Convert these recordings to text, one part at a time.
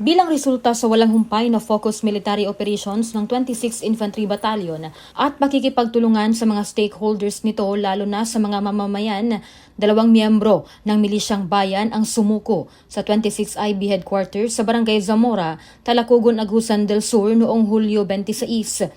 Bilang resulta sa walang humpay na focus military operations ng 26th Infantry Battalion at pakikipagtulungan sa mga stakeholders nito lalo na sa mga mamamayan, dalawang miyembro ng milisyang bayan ang sumuko sa 26 IB headquarters sa Barangay Zamora, Talacogon, Agusan del Sur noong Hulyo 26.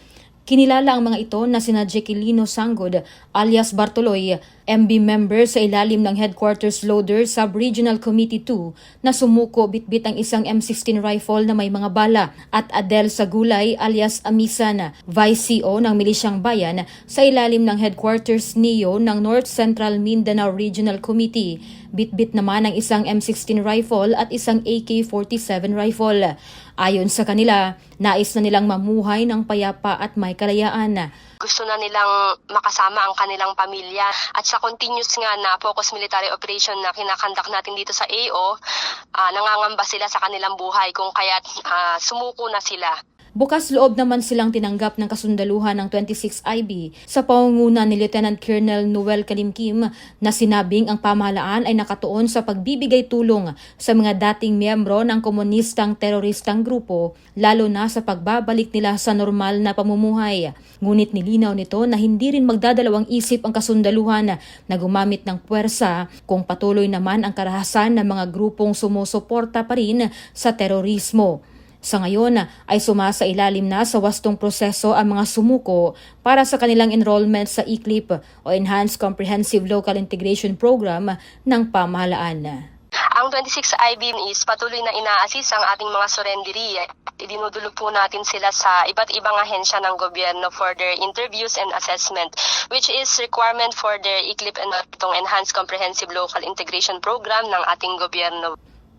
Kinilala ang mga ito na sina Jequilino Sangod alias Bartoloy, MB member sa ilalim ng Headquarters Loader Sub-Regional Committee 2 na sumuko bitbit ang isang M16 rifle na may mga bala at Adel Sagulay alias Amisan, Vice CO ng Milisyang Bayan sa ilalim ng Headquarters NEO ng North Central Mindanao Regional Committee. Bitbit naman ang isang M16 rifle at isang AK-47 rifle. Ayon sa kanila, nais na nilang mamuhay ng payapa at may kalayaan. gusto na nilang makasama ang kanilang pamilya. At sa continuous nga na focus military operation na kinakandak natin dito sa AO, ah, nangangamba sila sa kanilang buhay kung kaya't ah, sumuko na sila. Bukas loob naman silang tinanggap ng kasundaluhan ng 26 IB sa pangunguna ni Lieutenant Colonel Noel Kalimkim na sinabing ang pamahalaan ay nakatuon sa pagbibigay tulong sa mga dating miyembro ng komunistang teroristang grupo lalo na sa pagbabalik nila sa normal na pamumuhay. Ngunit nilinaw nito na hindi rin magdadalawang isip ang kasundaluhan na gumamit ng puwersa kung patuloy naman ang karahasan ng mga grupong sumusuporta pa rin sa terorismo. Sa ngayon ay sumasa ilalim na sa wastong proseso ang mga sumuko para sa kanilang enrollment sa ECLIP o Enhanced Comprehensive Local Integration Program ng pamahalaan. Ang 26 IB is patuloy na ina-assist ang ating mga surrendery. Idinudulog po natin sila sa iba't ibang ahensya ng gobyerno for their interviews and assessment, which is requirement for their ECLIP and itong Enhanced Comprehensive Local Integration Program ng ating gobyerno.